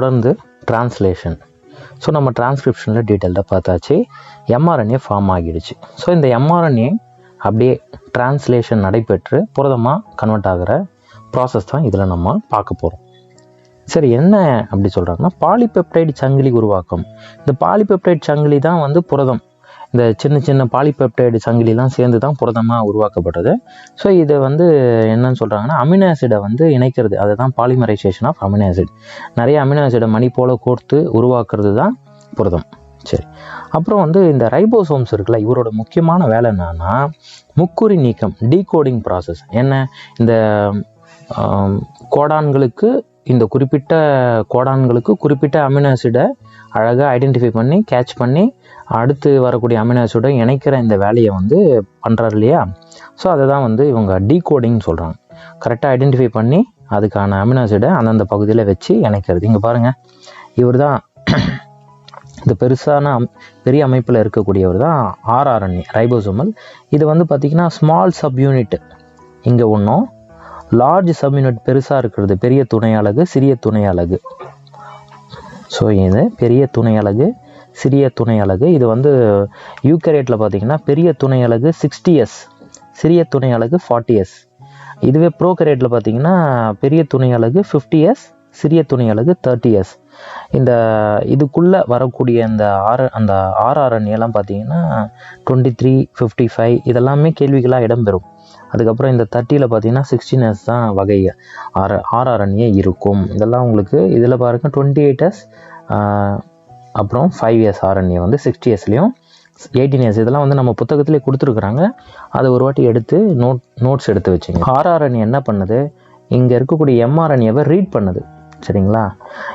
தொடர்ந்து translation so நம்ம டிரான்ஸ்கிரிப்ஷனில் டீட்டெயில்டாக பார்த்தாச்சு. எம்ஆர்என்ஏ ஃபார்ம் ஆகிடுச்சு. ஸோ இந்த எம்ஆர்என்ஏ அப்படியே டிரான்ஸ்லேஷன் நடைபெற்று புரதமாக கன்வெர்ட் ஆகிற ப்ராசஸ் தான் இதில் நம்ம பார்க்க போகிறோம் சரி என்ன அப்படி சொல்கிறாங்கன்னா பாலிபெப்டைடு சங்கிலி உருவாக்கம். இந்த பாலிபெப்டைடு சங்கிலி தான் வந்து புரதம். இந்த சின்ன சின்ன பாலிபெப்டைடு சங்கிலிலாம் சேர்ந்து தான் புரதமாக உருவாக்கப்படுறது. ஸோ இதை வந்து என்னன்னு சொல்கிறாங்கன்னா அமினோ ஆசிடை வந்து இணைக்கிறது. அதுதான் பாலிமரைசேஷன் ஆஃப் அமினோ ஆசிட் நிறைய அமினோ ஆசிடை மணி போல் கோர்த்து உருவாக்குறது தான் புரதம். சரி. அப்புறம் வந்து இந்த ரைபோசோம்ஸ் இருக்குல்ல இவரோட முக்கியமான வேலை என்னன்னா முக்குறி நீக்கம் டீகோடிங் ப்ராசஸ் என்ன? இந்த கோடான்களுக்கு இந்த குறிப்பிட்ட கோடான்களுக்கு குறிப்பிட்ட அமினோ ஆசிடை அழகாக ஐடென்டிஃபை பண்ணி கேட்ச் பண்ணி அடுத்து வரக்கூடிய அமினோ ஆசிடை இணைக்கிற இந்த வேலையை வந்து பண்ணுறாரு இல்லையா? ஸோ அதை தான் வந்து இவங்க டீகோடிங்னு சொல்கிறாங்க கரெக்டாக ஐடென்டிஃபை பண்ணி அதுக்கான அமினோ ஆசிடை அந்தந்த பகுதியில் வச்சு இணைக்கிறது. இங்கே பாருங்கள் இவர் தான் இந்த பெருசான பெரிய அமைப்பில் இருக்கக்கூடியவர் தான் ஆர்ஆர்என்ஏ ரைபோசோமல். இது வந்து பார்த்திங்கன்னா ஸ்மால் சப் யூனிட் இங்கே ஒன்றும் லார்ஜ் சப்யூனிட் பெருசாக இருக்கிறது. பெரிய துணை அலகு சிறிய துணை அலகு. ஸோ இது பெரிய துணை அலகு சிறிய துணை அலகு. இது வந்து யூகரேட்டில் பார்த்தீங்கன்னா பெரிய துணை அலகு சிக்ஸ்டி எஸ் சிறிய துணை அலகு ஃபார்ட்டி எஸ் இதுவே ப்ரோகரேட்டில் பார்த்தீங்கன்னா பெரிய துணை அலகு ஃபிஃப்டி எஸ் சிறிய துணை அலகு தேர்ட்டி எஸ் இந்த இதுக்குள்ளே வரக்கூடிய இந்த ஆர் அந்த ஆர்ஆர்என்ஏலாம் பார்த்தீங்கன்னா டுவெண்ட்டி த்ரீ ஃபிஃப்டி ஃபைவ் இதெல்லாமே கேள்விகளாக இடம்பெறும். அதுக்கப்புறம் இந்த தேர்ட்டியில் பார்த்தீங்கன்னா சிக்ஸ்டீன் எஸ் தான் வகை ஆர் ஆர்ஆர்என்ஏ இருக்கும். இதெல்லாம் உங்களுக்கு இதில் பாருங்க டுவெண்ட்டி எயிட் எஸ் அப்புறம் ஃபைவ் இயர்ஸ் ஆர்என்ஏ வந்து சிக்ஸ்டி இயர்ஸ்லேயும் எயிட்டீன் இயர்ஸ் இதெல்லாம் வந்து நம்ம புத்தகத்திலே கொடுத்துருக்குறாங்க. அதை ஒரு வாட்டி எடுத்து நோட் நோட்ஸ் எடுத்து வச்சுங்க. ஆர்ஆர்என்ஏ என்ன பண்ணுது? இங்கே இருக்கக்கூடிய எம்ஆர்என்ஏவை ரீட் பண்ணுது. சரிங்களா?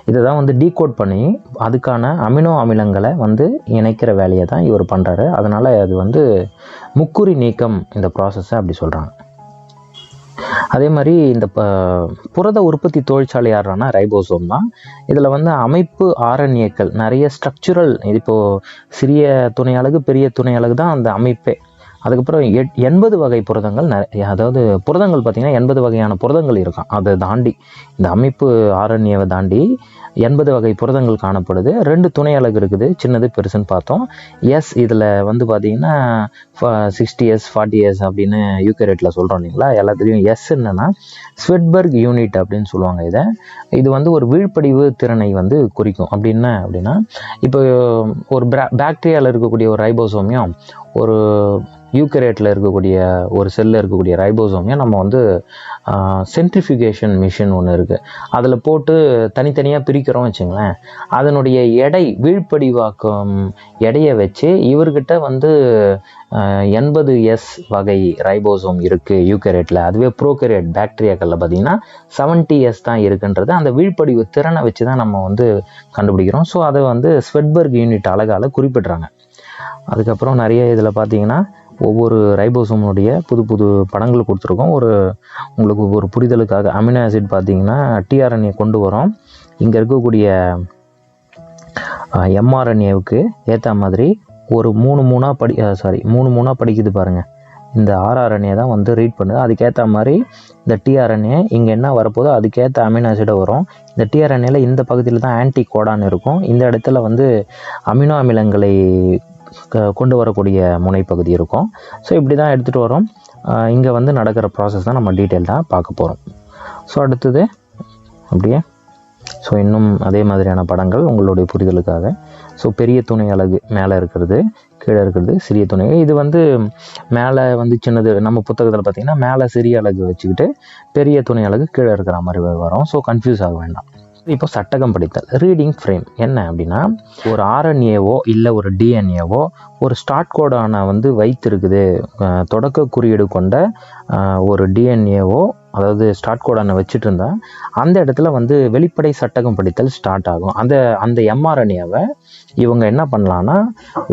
இதை தான் வந்து டீகோட் பண்ணி அதுக்கான அமினோ அமிலங்களை வந்து இணைக்கிற வேலையை தான் இவர் பண்ணுறாரு அதனால் அது வந்து முக்குறி நீக்கம் இந்த ப்ராசஸை அப்படி சொல்கிறாங்க அதே மாதிரி இந்த ப- புரத உற்பத்தி தொழிற்சாலை யாருன்னா ரைபோசோம் தான். இதில் வந்து அமைப்பு ஆர்என்ஏக்கள் நிறைய ஸ்ட்ரக்சுரல் இப்போது சிறிய துணை அழகு பெரிய துணை அழகு தான் அந்த அமைப்பே. அதுக்கப்புறம் எட் எண்பது வகை புரதங்கள் நிறைய அதாவது புரதங்கள் பார்த்திங்கன்னா எண்பது வகையான புரதங்கள் இருக்கும். அதை தாண்டி இந்த அமைப்பு ஆரண்யவை தாண்டி எண்பது வகை புரதங்கள் காணப்படுது. ரெண்டு துணை அலகு இருக்குது. சின்னது பெருசுன்னு பார்த்தோம். எஸ் இதில் வந்து பார்த்திங்கன்னா சிக்ஸ்டி எஸ் ஃபார்ட்டி எஸ் அப்படின்னு யூகரேட்டில் சொல்கிறோம் இல்லைங்களா? எல்லாத்துலேயும் எஸ் என்னென்னா ஸ்வெட்பர்க் யூனிட் அப்படின்னு சொல்லுவாங்க இதை. இது வந்து ஒரு வீழ்ப்படிவு திறனை வந்து குறிக்கும். அப்படின்னா அப்படின்னா இப்போ ஒரு பேக்டீரியாவில் இருக்கக்கூடிய ஒரு ரைபோசோமியம் ஒரு யூக்கரேட்டில் இருக்கக்கூடிய ஒரு செல்லில் இருக்கக்கூடிய ரைபோசோமியம் நம்ம வந்து சென்ட்ரிஃபிகேஷன் மிஷின் ஒன்று இருக்குது அதில் போட்டு தனித்தனியாக பிரிக்கிறோம் வச்சுங்களேன். அதனுடைய எடை வீழ்ப்படிவாக்கம் எடையை வச்சு இவர்கிட்ட வந்து எண்பது எஸ் வகை ரைபோசோம் இருக்குது யூக்கரேட்டில் அதுவே ப்ரோகரேட் பாக்டீரியாக்களில் பார்த்தீங்கன்னா செவன்ட்டி எஸ் தான் இருக்குன்றது அந்த வீழ்ப்படிவு திறனை வச்சு தான் நம்ம வந்து கண்டுபிடிக்கிறோம். ஸோ அதை வந்து ஸ்வெட்பர்க் யூனிட் அழகால் குறிப்பிட்றாங்க. அதுக்கப்புறம் நிறைய இதில் பார்த்தீங்கன்னா ஒவ்வொரு ரைபோசோமுடைய புது புது படங்கள் கொடுத்துருக்கோம். ஒரு உங்களுக்கு ஒரு புரிதலுக்காக அமினோ ஆசிட் பார்த்தீங்கன்னா டிஆர்என்ஏ கொண்டு வரோம். இங்கே இருக்கக்கூடிய எம்ஆர்என்ஏவுக்கு ஏற்ற மாதிரி ஒரு மூணு மூணாக படி சாரி மூணு மூணாக படிக்குது பாருங்கள் இந்த ஆர்ஆர்என்ஏ தான் வந்து ரீட் பண்ணுது. அதுக்கேற்ற மாதிரி இந்த டிஆர்என்ஏ இங்கே என்ன வரப்போதோ அதுக்கேற்ற அமினோ ஆசிடை வரும். இந்த டிஆர்என்ஏல இந்த பகுதியில் தான் ஆன்டி கோடான் இருக்கும். இந்த இடத்துல வந்து அமினோ அமிலங்களை க- கொண்டு வரக்கூடிய முனைப்பகுதி இருக்கும். ஸோ இப்படி தான் எடுத்துகிட்டு வரோம். இங்கே வந்து நடக்கிற ப்ராசஸ் தான் நம்ம டீட்டெயில்டாக பார்க்க போகிறோம் ஸோ அடுத்தது அப்படியே ஸோ இன்னும் அதே மாதிரியான படங்கள் உங்களுடைய புரிதலுக்காக. ஸோ பெரிய துணை அழகு மேலே இருக்கிறது கீழே இருக்கிறது சிறிய துணை. இது வந்து மேலே வந்து சின்னது நம்ம புத்தகத்தில் பார்த்திங்கன்னா மேலே சிறிய அழகு வச்சுக்கிட்டு பெரிய துணை அலகு கீழே இருக்கிற மாதிரி வரும். ஸோ கன்ஃபியூஸ் ஆக வேண்டாம். இப்போ சட்டகம் படித்தல் ரீடிங் ஃப்ரேம் என்ன அப்படின்னா ஒரு ஆர்என்ஏவோ இல்லை ஒரு டிஎன்ஏவோ ஒரு ஸ்டார்ட் கோடான வந்து வைத்திருக்குது. தொடக்க குறியீடு கொண்ட ஒரு டிஎன்ஏவோ அதாவது ஸ்டார்ட் கோடானை வச்சுட்டு இருந்தா அந்த இடத்துல வந்து வெளிப்படை சட்டகம் படித்தல் ஸ்டார்ட் ஆகும். அந்த அந்த எம்ஆர்என்ஏவை இவங்க என்ன பண்ணலான்னா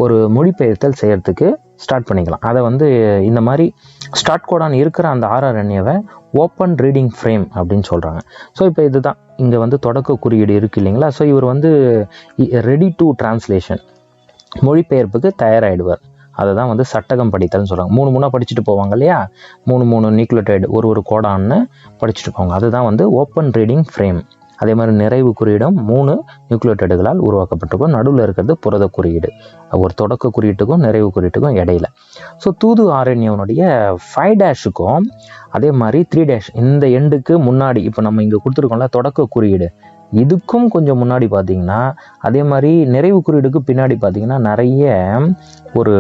ஒரு மொழிபெயர்த்தல் செய்யறதுக்கு ஸ்டார்ட் பண்ணிக்கலாம். அதை வந்து இந்த மாதிரி ஸ்டார்ட் கோடான் இருக்கிற அந்த ஆர்ஆர்என்ஏவை ஓப்பன் ரீடிங் ஃப்ரேம் அப்படின்னு சொல்கிறாங்க ஸோ இப்போ இதுதான். இங்கே வந்து தொடக்க குறியீடு இருக்கு இல்லைங்களா? ஸோ இவர் வந்து ரெடி டு டிரான்ஸ்லேஷன் மொழிபெயர்ப்புக்கு தயாராகிடுவார் அதை தான் வந்து சட்டகம் படித்தல்னு சொல்கிறாங்க மூணு மூணாக படிச்சுட்டு போவாங்க இல்லையா? மூணு மூணு நியூக்ளியோடைடு ஒரு ஒரு கோடான்னு படிச்சுட்டு போவாங்க. அதுதான் வந்து ஓப்பன் ரீடிங் ஃப்ரேம் அதே மாதிரி நிறைவு குறியீடும் மூணு நியூக்ளியோடைடுகளால் உருவாக்கப்பட்டிருக்கும். நடுவில் இருக்கிறது புரத குறியீடு. ஒரு தொடக்க குறியீட்டுக்கும் நிறைவு குறியீட்டுக்கும் இடையில. ஸோ தூது ஆரண்யவனுடைய ஃபைவ் டேஷுக்கும் அதே மாதிரி த்ரீ டேஷ் இந்த எண்டுக்கு முன்னாடி இப்போ நம்ம இங்கே கொடுத்துருக்கோம்ல தொடக்க குறியீடு. இதுக்கும் கொஞ்சம் முன்னாடி பார்த்தீங்கன்னா அதே மாதிரி நிறைவு குறியீடுக்கு பின்னாடி பார்த்தீங்கன்னா நிறைய ஒரு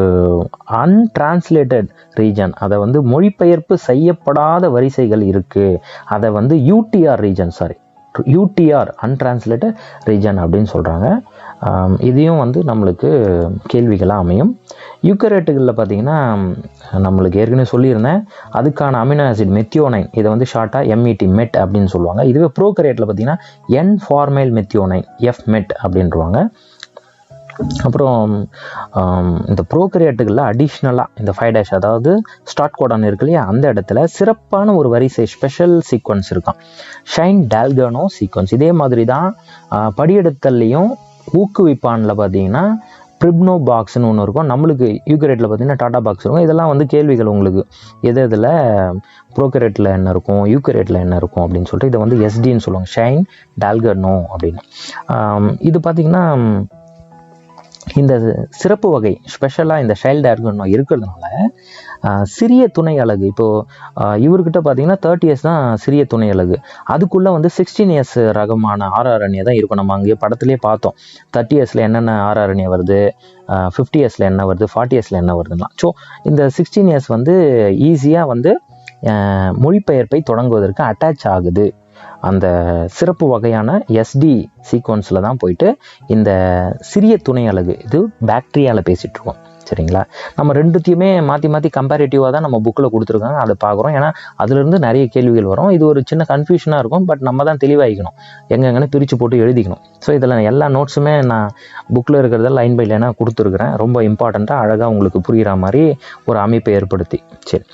அன்டிரான்ஸ்லேட்டட் ரீஜன் அதை வந்து மொழிபெயர்ப்பு செய்யப்படாத வரிசைகள் இருக்குது அதை வந்து UTR region sorry UTR untranslated region அப்படின்னு சொல்கிறாங்க இதையும் வந்து நம்மளுக்கு கேள்விகளாக அமையும். யூக்கரேட்டுகளில் பார்த்தீங்கன்னா நம்மளுக்கு ஏற்கனவே சொல்லியிருந்தேன். அதுக்கான அமினோ ஆசிட் மெத்தியோனைன் இதை வந்து ஷார்ட்டாக எம்இடி மெட் அப்படின்னு சொல்லுவாங்க. இதுவே ப்ரோக்கரேட்டில் பார்த்தீங்கன்னா என் ஃபார்மைல் மெத்தியோனைன் எஃப் மெட் அப்படின்றவாங்க அப்புறம் இந்த ப்ரோக்ரியேட்டுகளில் அடிஷ்னலாக இந்த ஃபைவ் டேஷ் அதாவது ஸ்டார்ட் கோடான் இருக்கு இல்லையா அந்த இடத்துல சிறப்பான ஒரு வரிசை ஸ்பெஷல் சீக்வன்ஸ் இருக்கான் ஷைன் டால்கனோ சீக்வன்ஸ் இதே மாதிரி தான் படியெடுத்தல்லையும் ஊக்குவிப்பானில் பார்த்தீங்கன்னா ப்ரிப்னோ பாக்ஸ்னு ஒன்று இருக்கும். நம்மளுக்கு யூக்கரேட்டில் பார்த்தீங்கன்னா டாடா பாக்ஸ் இருக்கும். இதெல்லாம் வந்து கேள்விகள் உங்களுக்கு. எது இதில் ப்ரோக்கரேட்டில் என்ன இருக்கும்? யூக்கரேட்டில் என்ன இருக்கும்? அப்படின்னு சொல்லிட்டு இதை வந்து எஸ்டின்னு சொல்லுவாங்க. ஷைன் டால்கனோ அப்படின்னு. இது பார்த்தீங்கன்னா இந்த சிறப்பு வகை ஸ்பெஷலாக இந்த சைல்டு ஆர்கனோ இருக்கிறதுனால சிறிய துணை அலகு. இப்போது இவர்கிட்ட பார்த்தீங்கன்னா தேர்ட்டி இயர்ஸ் தான் சிறிய துணை அலகு. அதுக்குள்ளே வந்து சிக்ஸ்டீன் இயர்ஸ் ரகமான ஆர்ஆர்என்ஏ தான் இருக்கும். நம்ம அங்கே படத்துலேயே பார்த்தோம். தேர்ட்டி இயர்ஸில் என்னென்ன ஆர்ஆர்என்ஏ வருது? ஃபிஃப்டி இயர்ஸில் என்ன வருது? ஃபார்ட்டி இயர்ஸில் என்ன வருதுன்னா ஸோ இந்த சிக்ஸ்டீன் இயர்ஸ் வந்து ஈஸியாக வந்து மொழிபெயர்ப்பை தொடங்குவதற்கு அட்டாச் ஆகுது. அந்த சிறப்பு வகையான எஸ்டி சீக்வன்ஸில் தான் போயிட்டு இந்த சிறிய துணை அலகு இது பேக்டீரியாவில் பேசிகிட்ருக்கோம் சரிங்களா? நம்ம ரெண்டுத்தையுமே மாற்றி மாற்றி கம்பேரிட்டிவாக தான் நம்ம புக்கில் கொடுத்துருக்காங்க. அதை பார்க்குறோம். ஏன்னா அதுலேருந்து நிறைய கேள்விகள் வரும். இது ஒரு சின்ன கன்ஃபியூஷனாக இருக்கும். பட் நம்ம தான் தெளிவாகிக்கணும். எங்கெங்கன்னு பிரித்து போட்டு எழுதிக்கணும். ஸோ இதில் எல்லா நோட்ஸுமே நான் புக்கில் இருக்கிறத லைன் பை லைனாக கொடுத்துருக்குறேன். ரொம்ப இம்பார்ட்டண்ட்டாக அழகாக உங்களுக்கு புரிகிற மாதிரி ஒரு அமைப்பை ஏற்படுத்தி. சரி.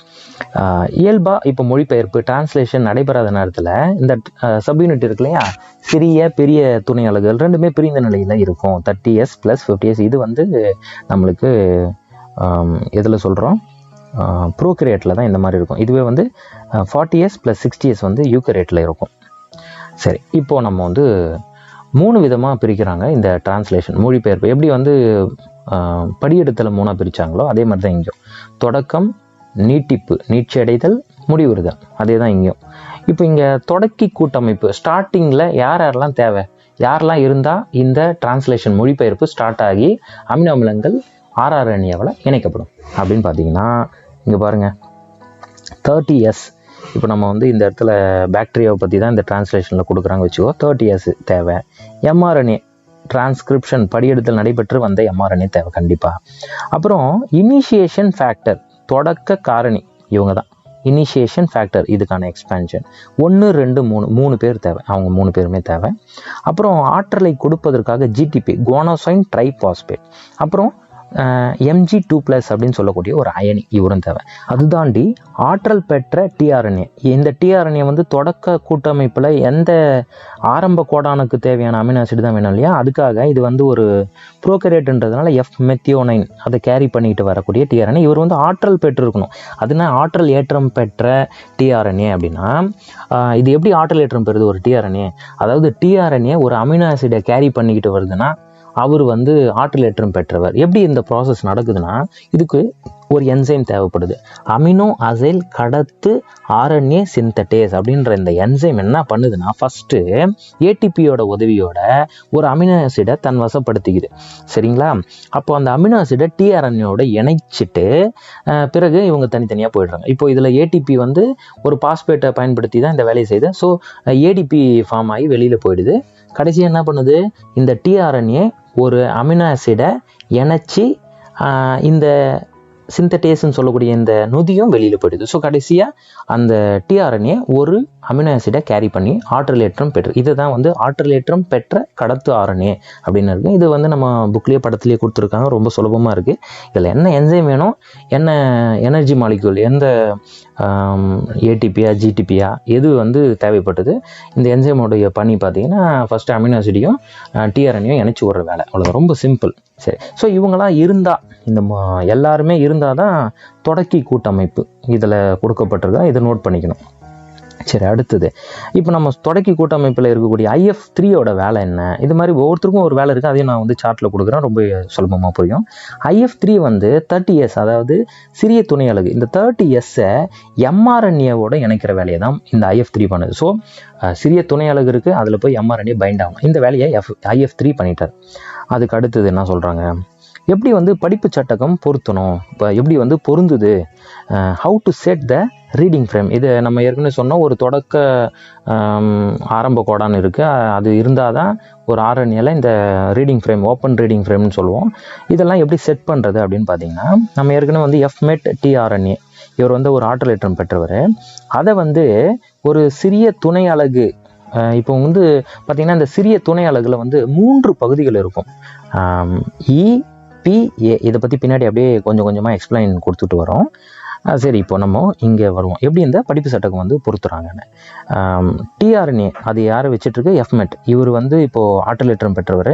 இயல்பாக இப்போ மொழிபெயர்ப்பு டிரான்ஸ்லேஷன் நடைபெறாத நேரத்தில் இந்த சப் யூனிட் இருக்கு இல்லையா? சிறிய பெரிய துணை அலகுகள் ரெண்டுமே பிரிந்த நிலையில் இருக்கும். Thirty S plus fifty S இது வந்து நம்மளுக்கு எதில் சொல்கிறோம் ப்ரோக்ரியேட்டில் தான் இந்த மாதிரி இருக்கும். இதுவே வந்து forty years plus sixty years வந்து யூக்கரேட்டில் இருக்கும். சரி இப்போது நம்ம வந்து மூணு விதமாக பிரிக்கிறாங்க இந்த டிரான்ஸ்லேஷன் மொழிபெயர்ப்பு. எப்படி வந்து படியெடுத்தல மூணாக பிரித்தாங்களோ அதே மாதிரி தான் இங்கேயும் தொடக்கம் நீட்டிப்பு நீட்சி அடைதல் முடிவுறுதல். அதே தான் இங்கேயும். இப்போ இங்கே தொடக்கி கூட்டமைப்பு ஸ்டார்டிங்கில் யார் யாரெல்லாம் தேவை? யாரெல்லாம் இருந்தால் இந்த டிரான்ஸ்லேஷன் மொழிபெயர்ப்பு ஸ்டார்ட் ஆகி அமினோ அமிலங்கள் ஆர்ஆர்என்ஏவில் இணைக்கப்படும். அப்படின்னு பார்த்தீங்கன்னா இங்கே பாருங்கள் தேர்ட்டி எஸ் இப்போ நம்ம வந்து இந்த இடத்துல பேக்டீரியாவை பற்றி தான் இந்த டிரான்ஸ்லேஷனில் கொடுக்குறாங்க வச்சுக்கோ தேர்ட்டி இயர்ஸ் தேவை. எம்ஆர்என்ஏ டிரான்ஸ்கிரிப்ஷன் படியெடுத்தல் நடைபெற்று வந்த எம்ஆர்என்ஏ தேவை கண்டிப்பாக அப்புறம் இனிஷியேஷன் ஃபேக்டர் தொடக்க காரணி இவங்க தான் இனிஷியேஷன் ஃபேக்டர் இதுக்கான எக்ஸ்பேன்ஷன் ஒன்று ரெண்டு மூணு மூணு பேர் தேவை. அவங்க மூணு பேருமே தேவை. அப்புறம் ஆற்றலை கொடுப்பதற்காக ஜிடிபி கோனோசைன் ட்ரைபாஸ்பேட் அப்புறம் எம்ஜி டூ ப்ளஸ் அப்படின்னு சொல்லக்கூடிய ஒரு அயனி இவரும் தேவை. அது தாண்டி ஆற்றல் பெற்ற டிஆர்என்ஏ இந்த டிஆர்என்ஏ வந்து தொடக்க கூட்டமைப்பில் எந்த ஆரம்ப கோடானுக்கு தேவையான அமினோ ஆசிட் தான் வேணும் இல்லையா? அதுக்காக இது வந்து ஒரு ப்ரோக்கரேட்டுன்றதுனால எஃப் மெத்தியோனைன் அதை கேரி பண்ணிட்டு வரக்கூடிய டிஆர்என்ஏ இவர் வந்து ஆற்றல் பெற்றிருக்கணும். அதுனா ஆற்றல் ஏற்றம் பெற்ற டிஆர்என்ஏ அப்படின்னா இது எப்படி ஆற்றல் ஏற்றம் பெறுது ஒரு டிஆர்என்ஏ அதாவது டிஆர்என்ஏ ஒரு அமினோ ஆசிடை கேரி பண்ணிக்கிட்டு வருதுன்னா அவர் வந்து ஆற்றலேற்றம் பெற்றவர். எப்படி இந்த ப்ராசஸ் நடக்குதுன்னா இதுக்கு ஒரு என்சைம் தேவைப்படுது. அமினோ அசைல் கடத்து ஆர்என்ஏ சிந்தட்டேஸ் அப்படின்ற இந்த என்சைம் என்ன பண்ணுதுன்னா ஃபஸ்ட்டு ஏடிபியோட உதவியோட ஒரு அமினோ ஆசிடை தன் வசப்படுத்திக்குது. சரிங்களா? அப்போ அந்த அமினோ ஆசிடை டிஆர்என்ஏவோட இணைச்சிட்டு பிறகு இவங்க தனித்தனியாக போயிடுறாங்க. இப்போ இதில் ஏடிபி வந்து ஒரு பாஸ்பேட்டை பயன்படுத்தி தான் இந்த வேலையை செய்யுது ஸோ ஏடிபி ஃபார்ம் ஆகி வெளியில் போயிடுது. கடைசியாக என்ன பண்ணுது? இந்த டிஆர்என்ஏ ஒரு அமினோ ஆசிடை இணைச்சி இந்த சிந்தடேஸ்ன்னு சொல்லக்கூடிய இந்த நொதியும் வெளியில் போயிடுது. ஸோ கடைசியாக அந்த டிஆர்என்ஏ ஒரு அமினோ ஆசிடை கேரி பண்ணி ஆற்றலேற்றம் பெற்று இதை தான் வந்து ஆற்றலேற்றம் பெற்ற கடத்து ஆர்என்ஏ அப்படின்னு இருக்குது இது வந்து நம்ம புக்லேயே படத்துலேயே கொடுத்துருக்காங்க. ரொம்ப சுலபமாக இருக்குது இதில் என்ன என்ஜைம் வேணும்? என்ன எனர்ஜி மாலிக்யூல் எந்த ஏடிபியா ஜிடிபியா எது வந்து தேவைப்பட்டது? இந்த என்சைமோடைய பணி பார்த்தீங்கன்னா ஃபஸ்ட்டு அமினோசிடியும் ஆசிடையும் இணைச்சி விடுற வேலை. அவ்வளோ ரொம்ப சிம்பிள் சரி. ஸோ இவங்களாம் இருந்தால் இந்த எல்லாருமே இருந்தால் தான் தொடக்கி கூட்டமைப்பு. இதில் கொடுக்கப்பட்டிருக்கா இதை நோட் பண்ணிக்கணும். சரி அடுத்தது. இப்போ நம்ம தொடக்கி கூட்டமைப்பில் இருக்கக்கூடிய ஐஎஃப் த்ரீயோட வேலை என்ன? இது மாதிரி ஒவ்வொருத்தருக்கும் ஒரு வேலை இருக்குது அதையும் நான் வந்து சார்ட்டில் கொடுக்குறேன். ரொம்ப சுலபமாக புரியும். ஐஎஃப் த்ரீ வந்து தேர்ட்டி எஸ் அதாவது சிறிய துணை அலகு இந்த தேர்ட்டி எஸ்ஸை எம்ஆர்என்ஏவோட இணைக்கிற வேலையை தான் இந்த ஐஎஃப் த்ரீ பண்ணுது. ஸோ சிறிய துணை அலகு இருக்குது அதில் போய் எம்ஆர்என்ஏ பைண்ட் ஆகும். இந்த வேலையை எஃப் ஐஎஃப் த்ரீ பண்ணிட்டார். அதுக்கு அடுத்தது என்ன சொல்கிறாங்க எப்படி வந்து படிப்பு சட்டகம் பொருத்தணும்? இப்போ எப்படி வந்து பொருந்துது? How to set the reading frame இது நம்ம ஏற்கனவே சொன்னோம். ஒரு தொடக்க ஆரம்ப கோடான்னு இருக்குது அது இருந்தால் தான் ஒரு ஆரண்யில் இந்த ரீடிங் ஃப்ரேம் ஓப்பன் ரீடிங் ஃப்ரேம்னு சொல்லுவோம். இதெல்லாம் எப்படி செட் பண்ணுறது அப்படின்னு பார்த்தீங்கன்னா நம்ம ஏற்கனவே வந்து எஃப்மெட் டிஆர்என்ஏ இவர் வந்து ஒரு ஆட்டோலேட்டம் பெற்றவர். அதை வந்து ஒரு சிறிய துணை அலகு இப்போ வந்து பார்த்திங்கன்னா இந்த சிறிய துணை அலகில் வந்து மூன்று பகுதிகள் இருக்கும். இ பி ஏ இதை பற்றி பின்னாடி அப்படியே கொஞ்சம் கொஞ்சமாக எக்ஸ்பிளைன் கொடுத்துட்டு வரோம். சரி இப்போ நம்ம இங்கே வருவோம். எப்படி இந்த படிப்பு சட்டகம் வந்து பொறுத்துறாங்கன்னு டிஆர்என்ஏ அது யாரை வச்சுட்ருக்கு? எஃப்மெட் இவர் வந்து இப்போது ஆட்டலேற்றம் பெற்றவர்.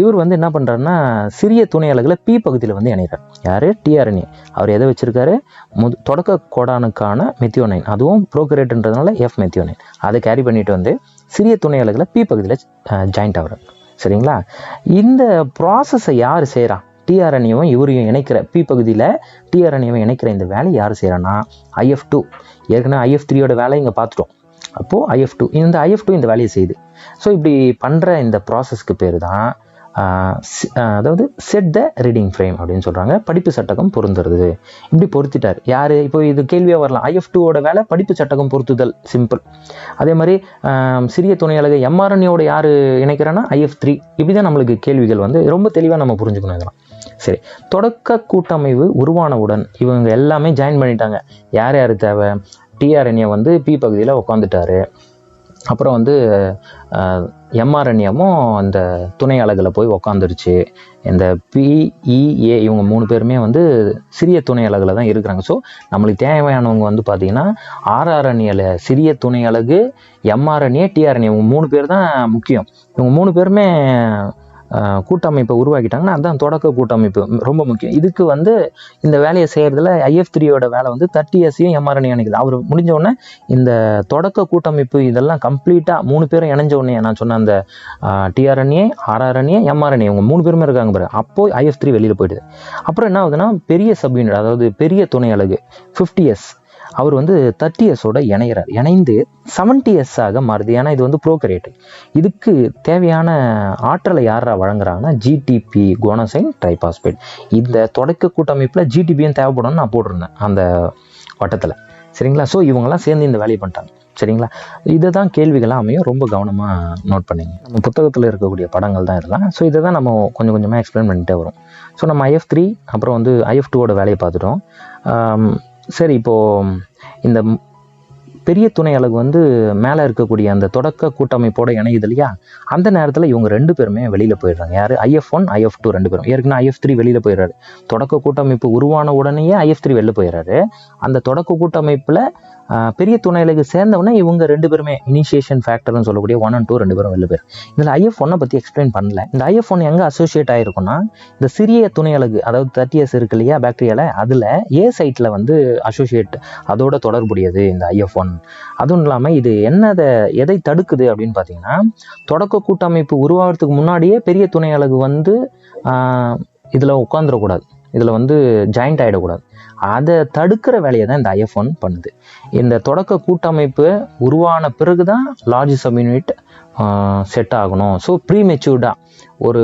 இவர் வந்து என்ன பண்ணுறாருன்னா சிறிய துணை அலகில் பி பகுதியில் வந்து இணைகிறார் யார்? டிஆர்என்ஏ அவர் எதை வச்சுருக்காரு? முது தொடக்க கோடானுக்கான மெத்தியோனைன் அதுவும் ப்ரோக்கரேட்ன்றதுனால எஃப் மெத்தியோனைன் அதை கேரி பண்ணிட்டு வந்து சிறிய துணை அலகில் பி பகுதியில் ஜாயிண்ட் ஆகுறார். சரிங்களா? இந்த ப்ராசஸை யார் செய்கிறா டிஆர்என்ஏவும் இவரையும் இணைக்கிற பி பகுதியில் டிஆர்என்ஏவும் இணைக்கிற இந்த வேலையை யார் செய்கிறான்னா ஐஎஃப் டூ ஏற்கனவே ஐஎஃப் த்ரீயோட வேலை இங்கே பார்த்துட்டோம். அப்போது ஐஎஃப் டூ இந்த ஐஎஃப் டூ இந்த வேலையை செய்யுது. ஸோ இப்படி பண்ணுற இந்த ப்ராசஸ்க்கு பேர் தான் அதாவது செட் த ரீடிங் ஃப்ரேம் அப்படின்னு சொல்கிறாங்க படிப்பு சட்டகம் பொருந்துறது. இப்படி பொருத்திட்டார். யார்? இப்போ இது கேள்வியாக வரலாம். ஐஎஃப் டூவோட வேலை படிப்பு சட்டகம் பொருத்துதல். சிம்பிள் அதே மாதிரி சிறிய துணை அலகு எம்ஆர்என்ஏவோட யார் இணைக்கிறேன்னா ஐஎஃப் த்ரீ இப்படி தான் நம்மளுக்கு கேள்விகள் வந்து ரொம்ப தெளிவாக நம்ம புரிஞ்சுக்கணும் இதெல்லாம். சரி தொடக்க கூட்டமைவு உருவானவுடன் இவங்க எல்லாமே ஜாயின் பண்ணிட்டாங்க. யார் யார் தேவை? டிஆர்என்ஏ வந்து பி பகுதியில் உட்காந்துட்டாரு அப்புறம் வந்து எம்ஆர்என்ஏமும் அந்த துணை அலகில் போய் உக்காந்துருச்சு. இந்த பிஇஏ இவங்க மூணு பேருமே வந்து சிறிய துணை அலகில் தான் இருக்கிறாங்க. ஸோ நம்மளுக்கு தேவையானவங்க வந்து பார்த்திங்கன்னா ஆர்ஆர்என்ஏல சிறிய துணை அலகு எம்ஆர்என்ஏ டிஆர்என்ஏ இவங்க மூணு பேர் தான் முக்கியம். இவங்க மூணு பேருமே கூட்டமைப்பை உருவாக்கிட்டாங்கன்னா அதுதான் தொடக்க கூட்டமைப்பு. ரொம்ப முக்கியம். இதுக்கு வந்து இந்த வேலையை செய்கிறதுல ஐஎஃப் த்ரீயோட வேலை வந்து தேர்ட்டி எஸ்சியும் எம்ஆர்என்ஏ இணைக்குது. அவர் முடிஞ்ச உடனே இந்த தொடக்க கூட்டமைப்பு இதெல்லாம் கம்ப்ளீட்டாக மூணு பேரும் இணைஞ்ச உடனே நான் சொன்ன அந்த டிஆர்என்ஏ ஆர்ஆர்என்ஏ எம்ஆர்என்ஏ இவங்க மூணு பேருமே இருக்காங்க பாரு. அப்போ ஐஎஃப் த்ரீ வெளியில் போயிடுது. அப்புறம் என்ன ஆகுதுன்னா பெரிய சப்யூனிட் அதாவது பெரிய துணை அலகு ஃபிஃப்டி எஸ் அவர் வந்து தேர்ட்டி எஸ்ஸோட இணையிறார். இணைந்து செவன்டி எஸ் ஆக மாறுது. ஏன்னா இது வந்து ப்ரோக்கரேட் இதுக்கு தேவையான ஆற்றலை யாரா வழங்குறாங்கன்னா ஜிடிபி குணசைன் ட்ரைபாஸ்பேட் இந்த தொடக்க கூட்டமைப்பில் ஜிடிபியும் தேவைப்படும்னு நான் போட்டிருந்தேன் அந்த வட்டத்தில். சரிங்களா? ஸோ இவங்கெல்லாம் சேர்ந்து இந்த வேலையை பண்ணிட்டாங்க. சரிங்களா? இதை தான் கேள்விகளாக அமையும். ரொம்ப கவனமாக நோட் பண்ணிங்க. நம்ம புத்தகத்தில் இருக்கக்கூடிய படங்கள் தான் இதெல்லாம். ஸோ இதை தான் நம்ம கொஞ்சம் கொஞ்சமாக எக்ஸ்பிளைன் பண்ணிகிட்டே வரும். ஸோ நம்ம ஐஎஃப் த்ரீ அப்புறம் வந்து ஐஎஃப் டூவோட வேலையை பார்த்துட்டோம். சரி இப்போது இந்த பெரிய துணை அலகு வந்து மேலே இருக்கக்கூடிய அந்த தொடக்க கூட்டமைப்போட இணையுது இல்லையா? அந்த நேரத்தில் இவங்க ரெண்டு பேருமே வெளியில் போயிடுறாங்க. யார்? ஐஎஃப் ஒன் ஐஎஃப் டூ ரெண்டு பேரும். ஏற்கனவே ஐஎஃப் த்ரீ வெளியில் போயிடுறாரு. தொடக்க கூட்டமைப்பு உருவான உடனேயே ஐஎஃப் த்ரீ வெளில போயிடுறாரு. அந்த தொடக்க கூட்டமைப்பில் பெரிய துணை சேர்ந்தவொடனே இவங்க ரெண்டு பேருமே இனிஷியேஷன் ஃபேக்டர்னு சொல்லக்கூடிய ஒன் அண்ட் டூ ரெண்டு பேரும் வெளில பேர் இதில் ஐஎஃப் ஒன்னை பற்றி எக்ஸ்பிளைன் பண்ணல. இந்த ஐஎஃப் ஒன் எங்கே அசோசியேட் ஆகிருக்குன்னா இந்த சிறிய துணை அதாவது தேர்ட்டி இயர்ஸ் இருக்கு இல்லையா பாக்டீரியாவில் அதில் ஏ சைட்டில் வந்து அசோசியேட் அதோட தொடர்புடையது இந்த ஐஎஃப் ஒன் அதுவும் இல்லாமல் இது என்னதை எதை தடுக்குது அப்படின்னு பார்த்தீங்கன்னா தொடக்க கூட்டமைப்பு உருவாகிறதுக்கு முன்னாடியே பெரிய துணை வந்து இதில் உட்காந்துடக்கூடாது இதில் வந்து ஜாயிண்ட் ஆகிடக்கூடாது அதை தடுக்கிற வேலையை தான் இந்த ஐஎஃப் ஒன் பண்ணுது. இந்த தொடக்க கூட்டமைப்பு உருவான பிறகு தான் லார்ஜ் சப்யூனிட் செட் ஆகணும். ஸோ ப்ரீ மெச்சூர்டாக ஒரு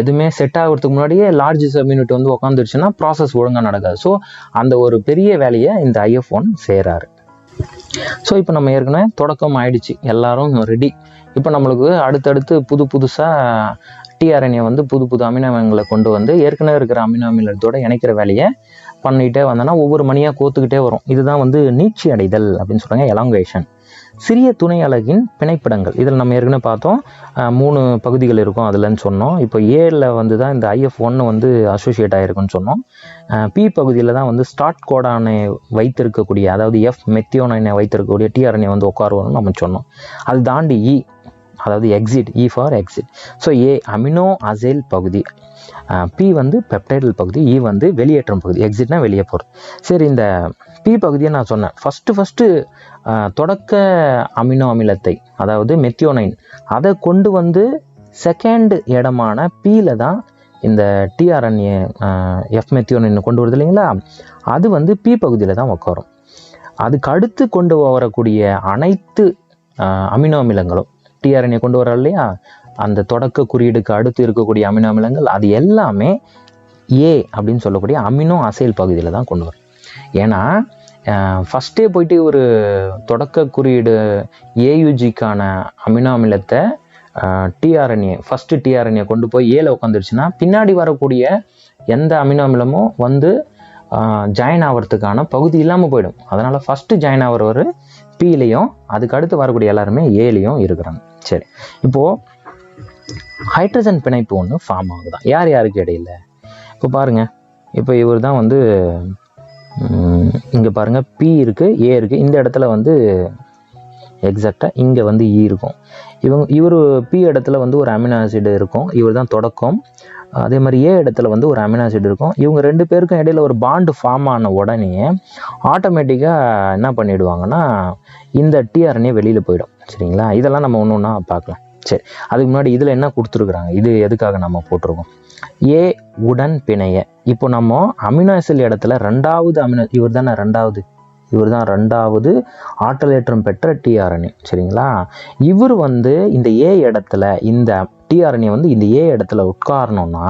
எதுவுமே செட் ஆகிறதுக்கு முன்னாடியே லார்ஜ் சப்யூனிட் வந்து உட்காந்துருச்சுன்னா ப்ராசஸ் ஒழுங்காக நடக்காது. ஸோ அந்த ஒரு பெரிய வேலையை இந்த ஐஎஃப் ஒன் செய்கிறாரு ஸோ இப்போ நம்ம ஏற்கனவே தொடக்கம் ஆயிடுச்சு. எல்லாரும் ரெடி இப்போ நம்மளுக்கு அடுத்தடுத்து புது புதுசாக டிஆர்என்ஏ வந்து புது புது அமினோ கொண்டு வந்து ஏற்கனவே இருக்கிற அமினோ அமிலத்தோட இணைக்கிற வேலையை பண்ணிகிட்டே வந்தோன்னா ஒவ்வொரு மணியாக கோத்துக்கிட்டே வரும். இதுதான் வந்து நீட்சி அடைதல் அப்படின்னு சொல்கிறாங்க எலாங்கேஷன் சிறிய துணை அலகின் பிணைப்பிடங்கள். இதில் நம்ம ஏற்கனவே பார்த்தோம். மூணு பகுதிகள் இருக்கும் அதுலன்னு சொன்னோம். இப்போ ஏல வந்து தான் இந்த ஐஎஃப் ஒன்று வந்து அசோசியேட் ஆகிருக்குன்னு சொன்னோம். பி பகுதியில் தான் வந்து ஸ்டார்ட் கோடானை வைத்திருக்கக்கூடிய அதாவது எஃப் மெத்தியோனை வைத்திருக்கக்கூடிய டிஆர்என்ஏ வந்து உட்காருவோம்னு நம்ம சொன்னோம். அது தாண்டி இ அதாவது exit E for exit so A amino acyl பகுதி பி வந்து பெப்டைடல் பகுதி இ வந்து வெளியேற்றம் பகுதி. எக்ஸிட்னா வெளியே போகிறது சரி இந்த பி பகுதியை நான் சொன்னேன். ஃபஸ்ட்டு ஃபஸ்ட்டு தொடக்க அமினோ அமிலத்தை அதாவது மெத்தியோனைன் அதை கொண்டு வந்து செகண்ட் இடமான பியில் தான் இந்த டிஆர்என்ஏ எஃப் மெத்தியோனைன் கொண்டு வருது இல்லைங்களா? அது வந்து பி பகுதியில் தான் உட்காரும் அதுக்கு அடுத்து கொண்டு வரக்கூடிய அனைத்து அமினோ அமிலங்களும் டிஆர்என்ஏ கொண்டு வர இல்லையா? அந்த தொடக்க குறியீடுக்கு அடுத்து இருக்கக்கூடிய அமினோ அமிலங்கள் அது எல்லாமே ஏ அப்படின்னு சொல்லக்கூடிய அமினோ அசைல் பகுதியில் தான் கொண்டு வரும் ஏன்னா ஃபஸ்ட்டே போயிட்டு ஒரு தொடக்க குறியீடு ஏயுஜிக்கான அமினோ அமிலத்தை டிஆர்என்ஏ ஃபஸ்ட்டு டிஆர்என்ஏ கொண்டு போய் ஏல உட்காந்துருச்சுன்னா பின்னாடி வரக்கூடிய எந்த அமினோ அமிலமும் வந்து ஜாயின் ஆகிறதுக்கான பகுதி இல்லாமல் போயிடும். அதனால் ஃபஸ்ட்டு ஜாயின் ஆகிறவர் பிலையும் அதுக்கு அடுத்து வரக்கூடிய எல்லாருமே ஏலையும் இருக்கிறாங்க. சரி. இப்போது ஹைட்ரஜன் பிணைப்பு ஒன்று ஃபார்ம் ஆகுதான். யார் யாருக்கு இடையில? இப்போ பாருங்க. இப்போ இவர் தான் வந்து இங்கே பாருங்கள் பி இருக்குது ஏ இருக்குது இந்த இடத்துல வந்து எக்ஸாக்டாக இங்கே வந்து இ இருக்கும். இவங்க இவர் பி இடத்துல வந்து ஒரு அமினோ ஆசிட் இருக்கும். இவர் தான் தொடக்கம். அதே மாதிரி ஏ இடத்துல வந்து ஒரு அமினோ ஆசிட் இருக்கும். இவங்க ரெண்டு பேருக்கும் இடையில ஒரு பாண்டு ஃபார்ம் ஆன உடனே ஆட்டோமேட்டிக்காக என்ன பண்ணிடுவாங்கன்னா இந்த டிஆர்என்ஏ வெளியில் போயிடும். சரிங்களா? இதெல்லாம் நம்ம ஒன்று ஒன்றா பார்க்கலாம். சரி. அதுக்கு முன்னாடி இதில் என்ன கொடுத்துருக்குறாங்க? இது எதுக்காக நம்ம போட்டிருக்கோம்? ஏ உடன் பிணைய. இப்போ நம்ம அமினோசில் இடத்துல ரெண்டாவது அமினோ இவர் தானே ரெண்டாவது இவர் தான் ரெண்டாவது ஆற்றலேற்றம் பெற்ற டிஆர்என்ஏ சரிங்களா? இவர் வந்து இந்த ஏ இடத்துல இந்த டிஆர்என்ஏ வந்து இந்த ஏ இடத்துல உட்காரணும்னா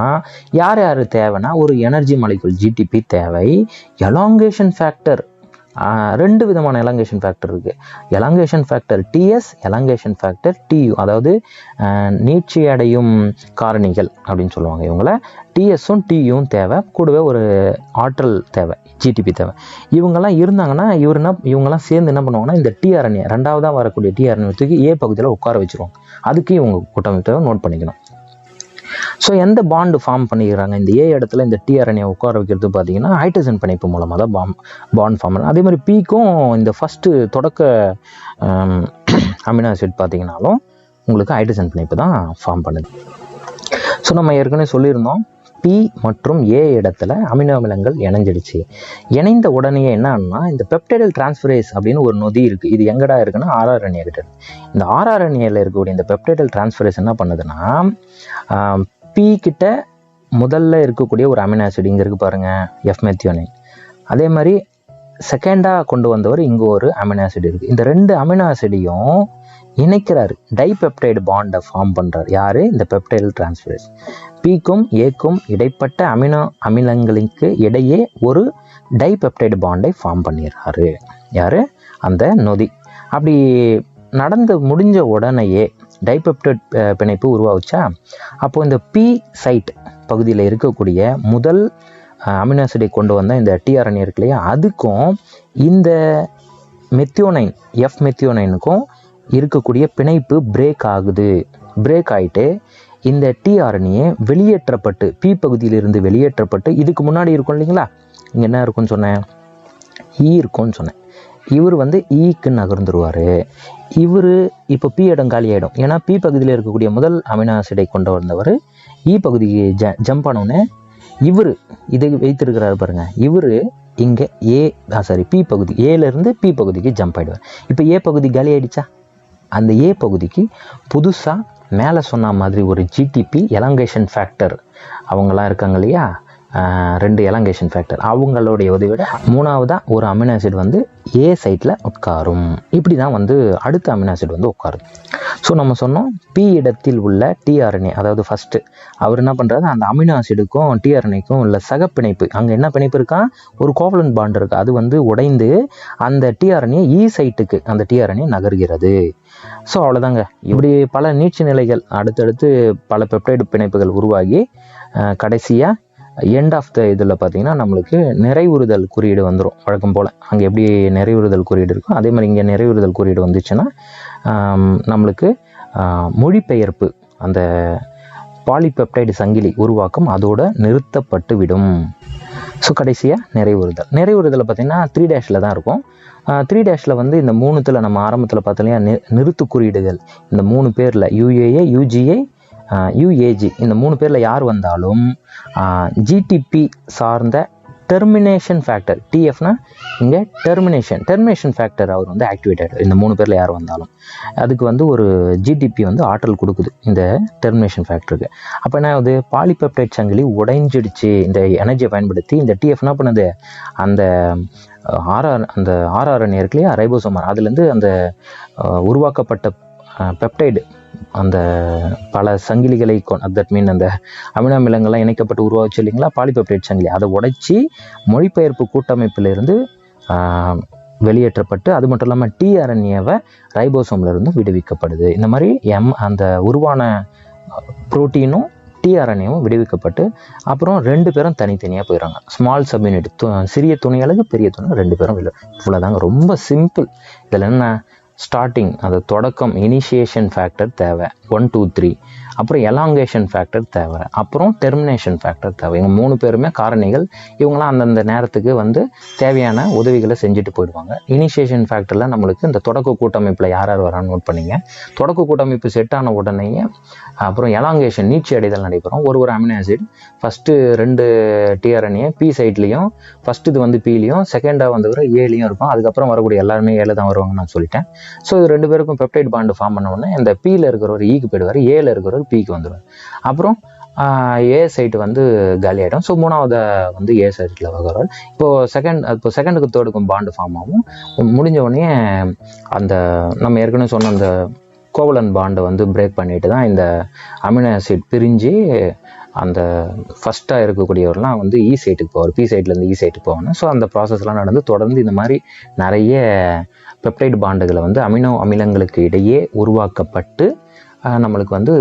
யார் யார் தேவைன்னா ஒரு எனர்ஜி மாலிகுல் ஜிடிபி தேவை. எலாங்கேஷன் ஃபேக்டர் ரெண்டு விதமான எலாங்கேஷன் ஃபேக்டர் இருக்குது elongation factor TS elongation factor TU அதாவது நீட்சி அடையும் காரணிகள் அப்படின்னு சொல்லுவாங்க இவங்கள. டிஎஸும் டியும் தேவை. கூடவே ஒரு ஆற்றல் தேவை ஜிடிபி தேவை. இவங்கெல்லாம் இருந்தாங்கன்னா இவர் என்ன இவங்கெல்லாம் சேர்ந்து என்ன பண்ணுவாங்கன்னா இந்த டிஆர்என்ஏ ரெண்டாவதாக வரக்கூடிய டிஆர்என்ஏ தூக்கி ஏ பகுதியில் உட்கார வச்சிருவாங்க. அதுக்கு இவங்க கூட்டமைப்பை நோட் பண்ணிக்கணும். ஸோ எந்த பாண்டு ஃபார்ம் பண்ணிக்கிறாங்க? இந்த ஏ இடத்துல இந்த டிஆர்என்ஏ உட்கார வைக்கிறது பார்த்தீங்கன்னா ஹைட்ரஜன் பிணைப்பு மூலமாக தான் பாம் பாண்ட் ஃபார்ம் அதே மாதிரி பீக்கும் இந்த ஃபஸ்ட்டு தொடக்க um, அமினோ ஆசிட் பார்த்தீங்கன்னாலும் உங்களுக்கு ஹைட்ரஜன் பிணைப்பு தான் ஃபார்ம் பண்ணுது. ஸோ நம்ம ஏற்கனவே சொல்லியிருந்தோம் பி மற்றும் ஏ இடத்துல அமினோ அமிலங்கள் இணைஞ்சிடுச்சு. இணைந்த உடனே என்னன்னா இந்த பெப்டைடல் டிரான்ஸ்ஃபரேஸ் அப்படின்னு ஒரு நொதி இருக்குது இது எங்கடா இருக்குன்னா ஆர்ஆர்என்ஏ கிட்ட இந்த ஆர்ஆர்என்ஏல இருக்கக்கூடிய இந்த பெப்டைடல் டிரான்ஸ்ஃபரேஸ் என்ன பண்ணுதுன்னா பி கிட்ட முதல்ல இருக்கக்கூடிய ஒரு அமினோ ஆசிட் இங்கே இருக்குது பாருங்கள் எஃப் மெத்தியோனை அதே மாதிரி செகண்டாக கொண்டு வந்தவர் இங்கே ஒரு அமினோ ஆசிட் இருக்குது இந்த ரெண்டு அமினோ ஆசிடையும் இணைக்கிறார். டைபெப்டைடு பாண்டை ஃபார்ம் பண்ணுறாரு யார்? இந்த பெப்டைடல் டிரான்ஸ்ஃபரேஸ் பிக்கும் ஏக்கும் இடைப்பட்ட அமினோ அமிலங்களுக்கு இடையே ஒரு டைபெப்டைடு பாண்டை ஃபார்ம் பண்ணிடுறாரு யார்? அந்த நொதி. அப்படி நடந்து முடிஞ்ச உடனேயே டைபெப்டைட் பிணைப்பு உருவாகுச்சா? அப்போது இந்த பி சைட் பகுதியில் இருக்கக்கூடிய முதல் அமினோசிடை கொண்டு வந்த இந்த டிஆர்என்ஏ இருக்கு இல்லையா? அதுக்கும் இந்த மெத்தியோனைன் எஃப் மெத்தியோனைனுக்கும் இருக்கக்கூடிய பிணைப்பு பிரேக் ஆகுது. பிரேக் ஆகிட்டு இந்த டிஆர்என்ஏ வெளியேற்றப்பட்டு பி பகுதியிலிருந்து வெளியேற்றப்பட்டு இதுக்கு முன்னாடி இருக்கும் இல்லைங்களா? இங்கே என்ன இருக்கும்னு சொன்னேன்? ஈ இருக்கும்னு சொன்னேன். இவர் வந்து e ஈக்கு நகர்ந்துருவார். இவர் இப்போ பி இடம் காலி ஆகிடும் ஏன்னா பி பகுதியில் இருக்கக்கூடிய முதல் அமினோ ஆசிடை கொண்டு வந்தவர் இ e பகுதிக்கு ஜ ஜம்ப் ஆனோடனே இவர் இதை வைத்திருக்கிறாரு பாருங்கள் இவர் இங்கே ஏ சாரி பி பகுதி ஏலேருந்து பி பகுதிக்கு ஜம்ப் ஆகிடுவார் இப்போ ஏ பகுதி காலி ஆயிடுச்சா? அந்த ஏ பகுதிக்கு புதுசாக மேலே சொன்ன மாதிரி ஒரு ஜிடிபி எலங்கேஷன் ஃபேக்டர் அவங்களாம் இருக்காங்க இல்லையா? ரெண்டு எலங்கேஷன் ஃபேக்டர் அவங்களுடைய உதவியோட மூணாவதாக ஒரு அமினோ ஆசிட் வந்து ஏ சைட்டில் உட்காரும். இப்படி தான் வந்து அடுத்த அமினோ ஆசிட் வந்து உட்காருது ஸோ நம்ம சொன்னோம் பி இடத்தில் உள்ள டிஆர்என்ஏ அதாவது ஃபஸ்ட்டு அவர் என்ன பண்ணுறாரு அந்த அமினோ ஆசிடுக்கும் டிஆர்என்ஏக்கும் உள்ள சகப்பிணைப்பு. அங்கே என்ன பிணைப்பு இருக்கா? ஒரு கோவலன் பாண்ட் இருக்குது அது வந்து உடைந்து அந்த டிஆர்என்ஏ இ சைட்டுக்கு அந்த டிஆர்என்ஏ நகர்கிறது. ஸோ அவ்வளோதாங்க இப்படி பல நீட்சி நிலைகள் அடுத்தடுத்து பல பெப்டைடு பிணைப்புகள் உருவாகி கடைசியாக எண்ட் ஆஃப் த இதில் பார்த்தீங்கன்னா நம்மளுக்கு நிறைவுறுதல் குறியீடு வந்துடும் வழக்கம் போல். அங்கே எப்படி நிறைவுறுதல் குறியீடு இருக்கோ அதே மாதிரி இங்கே நிறைவுறுதல் குறியீடு வந்துச்சுன்னா நம்மளுக்கு மொழிபெயர்ப்பு அந்த பாலிபெப்டைடு சங்கிலி உருவாக்கம் அதோட நிறுத்தப்பட்டு விடும் ஸோ கடைசியாக நிறைவுறுதல் நிறைவுறுதலில் பார்த்தீங்கன்னா த்ரீ டேஷில் தான் இருக்கும். த்ரீ டேஷில் வந்து இந்த மூணுத்தில் நம்ம ஆரம்பத்தில் பார்த்தோம் நி நிறுத்து குறியீடுகள் இந்த மூணு பேரில் யூஏஏ யூஜிஏ யூஏஜி இந்த மூணு பேரில் யார் வந்தாலும் ஜிடிபி சார்ந்த டெர்மினேஷன் ஃபேக்டர் டிஎஃப்னா இங்கே டெர்மினேஷன் டெர்மினேஷன் ஃபேக்டர் அவர் வந்து ஆக்டிவேட்டட் இந்த மூணு பேரில் யார் வந்தாலும். அதுக்கு வந்து ஒரு ஜிடிபி வந்து ஆற்றல் கொடுக்குது இந்த டெர்மினேஷன் ஃபேக்டருக்கு அப்போ என்ன ஆகுது? பாலிபெப்டைட் சங்கிலி உடைஞ்சிடுச்சு. இந்த எனர்ஜியை பயன்படுத்தி இந்த டிஎஃப்னா என்ன பண்ணுது? அந்த ஆர்ஆர் அந்த ஆர்ஆர்என் இருக்குல்லையா ரைபோசோமர். அதுலேருந்து அந்த உருவாக்கப்பட்ட பெப்டைடு அந்த பல சங்கிலிகளை தட் மீன் அந்த அமினமிலங்கள்லாம் இணைக்கப்பட்டு உருவாச்சு இல்லைங்களா? பாலிபெப்டைட் சங்கிலி. அதை உடைச்சி மொழிபெயர்ப்பு கூட்டமைப்பிலிருந்து வெளியேற்றப்பட்டு அது மட்டும் இல்லாமல் டிஆர்என்ஏவை ரைபோசோம்லேருந்து விடுவிக்கப்படுது. இந்த மாதிரி எம் அந்த உருவான புரோட்டீனும் டிஆர்என்ஏவும் விடுவிக்கப்பட்டு அப்புறம் ரெண்டு பேரும் தனித்தனியாக போயிடுறாங்க. ஸ்மால் சப்யூனிட் சிறிய துணி அழகு பெரிய துணி ரெண்டு பேரும் இல்லை இவ்வளோதாங்க ரொம்ப சிம்பிள் இதில் என்ன ஸ்டார்டிங் அது தொடக்கம் இனிஷியேஷன் ஃபேக்டர் தேவை. ஒன் டூ த்ரீ அப்புறம் எலாங்கேஷன் ஃபேக்டர் தேவை. அப்புறம் டெர்மினேஷன் ஃபேக்டர் தேவை. இவங்க மூணு பேருமே காரணிகள் இவங்களாம் அந்தந்த நேரத்துக்கு வந்து தேவையான உதவிகளை செஞ்சுட்டு போயிடுவாங்க. இனிஷியேஷன் ஃபேக்டரில் நம்மளுக்கு இந்த தொடக்க கூட்டமைப்பில் யார் யார் வரான்னு நோட் பண்ணிங்க. தொடக்க கூட்டமைப்பு செட் ஆன உடனேயே அப்புறம் எலாங்கேஷன் நீட்சி அடைதல் நடைபெறும். ஒரு ஒரு அமினோ ஆசிட் ஃபஸ்ட்டு ரெண்டு டிஆர்என்ஏ பி சைட்லேயும் ஃபஸ்ட்டு இது வந்து பிலையும் செகண்டாக வந்து ஏலையும் இருக்கும். அதுக்கப்புறம் வரக்கூடிய எல்லாருமே ஏழு தான் வருவாங்க நான் சொல்லிட்டேன். ஸோ இது ரெண்டு பேருக்கும் பெப்டைட் பாண்டு ஃபார்ம் பண்ண உடனே இந்த பியில் இருக்கிறவர் ஈக்கு e போயிடுவார் ஏல இருக்கிறவர் பிக்கு வந்துடும் அப்புறம் ஏ சைட்டு வந்து காலி ஆகிடும் ஸோ மூணாவது வந்து ஏ சைட்டில் வருவார் இப்போது செகண்ட் இப்போ செகண்டுக்கு தேர்டுக்கும் பாண்டு ஃபார்ம் ஆகும். முடிஞ்ச உடனே அந்த நம்ம ஏற்கனவே சொன்ன அந்த கோவலன் பாண்டை வந்து பிரேக் பண்ணிட்டு தான் இந்த அமினோ ஆசிட் பிரிஞ்சு அந்த ஃபஸ்ட்டாக இருக்கக்கூடியவர்லாம் வந்து e இ சைட்டுக்கு போவார். பி சைட்லேருந்து இ e சைட்டுக்கு போவாங்க. ஸோ அந்த ப்ராசஸ்லாம் நடந்து தொடர்ந்து இந்த மாதிரி நிறைய பெப்டைட் பாண்டுகளை வந்து அமினோ அமிலங்களுக்கு இடையே உருவாக்கப்பட்டு நம்மளுக்கு வந்து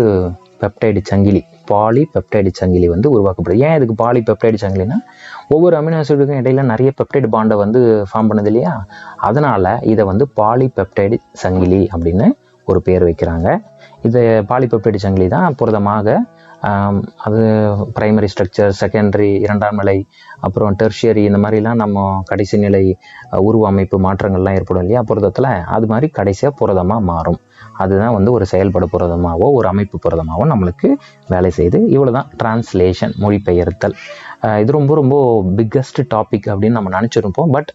பெப்டைடு சங்கிலி பாலி பெப்டைடு சங்கிலி வந்து உருவாக்கப்படுது. ஏன் இதுக்கு பாலி பெப்டைடு சங்கிலினா ஒவ்வொரு அமினோ ஆசிடுக்கும் இடையில நிறைய பெப்டைடு பாண்டை வந்து ஃபார்ம் பண்ணுது இல்லையா? அதனால் இதை வந்து பாலி பெப்டைடு சங்கிலி அப்படின்னு ஒரு பேர் வைக்கிறாங்க. இது பாலிபெப்டைடு சங்கிலி தான். புரதமாக அது பிரைமரி ஸ்ட்ரக்சர் செகண்டரி இரண்டாம் நிலை அப்புறம் டெர்ஷியரி இந்த மாதிரிலாம் நம்ம கடைசி நிலை உருவ அமைப்பு மாற்றங்கள்லாம் ஏற்படும் இல்லையா? புரதத்தில் அது மாதிரி கடைசியாக புரதமாக மாறும். அதுதான் வந்து ஒரு செயல்பட புரதமாகவோ ஒரு அமைப்பு புரதமாகவோ நம்மளுக்கு வேலை செய்யுது இவ்வளோ தான் டிரான்ஸ்லேஷன் மொழிபெயர்த்தல் இது ரொம்ப ரொம்ப பிக்கஸ்ட் டாபிக் அப்படின்னு நம்ம நினச்சிருப்போம். பட்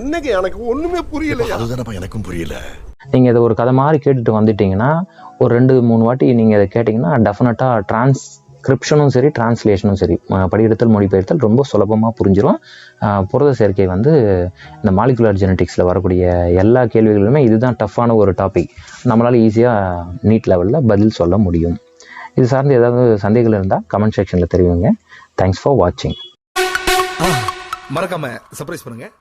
என்னங்க எனக்கு ஒண்ணுமே புரியல அதுதானப்பா எனக்கும் புரியல. நீங்கள் இதை ஒரு கதை மாதிரி கேட்டுட்டு வந்துட்டீங்கன்னா ஒரு ரெண்டு மூணு வாட்டி நீங்கள் இதை கேட்டிங்கன்னா டெஃபினட்டாக டிரான்ஸ்கிரிப்ஷனும் சரி டிரான்ஸ்லேஷனும் சரி. படியெடுத்தல் மொழிபெயர்த்தல் ரொம்ப சுலபமாக புரிஞ்சிடும் புரத சேர்க்கை வந்து இந்த மாலிகுலர் ஜெனட்டிக்ஸில் வரக்கூடிய எல்லா கேள்விகளுமே இதுதான் டஃப்பான ஒரு டாபிக் நம்மளால் ஈஸியாக நீட் லெவலில் பதில் சொல்ல முடியும். இது சார்ந்து ஏதாவது சந்தேகங்கள் இருந்தால் கமெண்ட் செக்ஷனில் தெரிவிங்க. தேங்க்ஸ் ஃபார் வாட்சிங் மறக்காம சர்ப்ரைஸ் பண்ணுங்கள்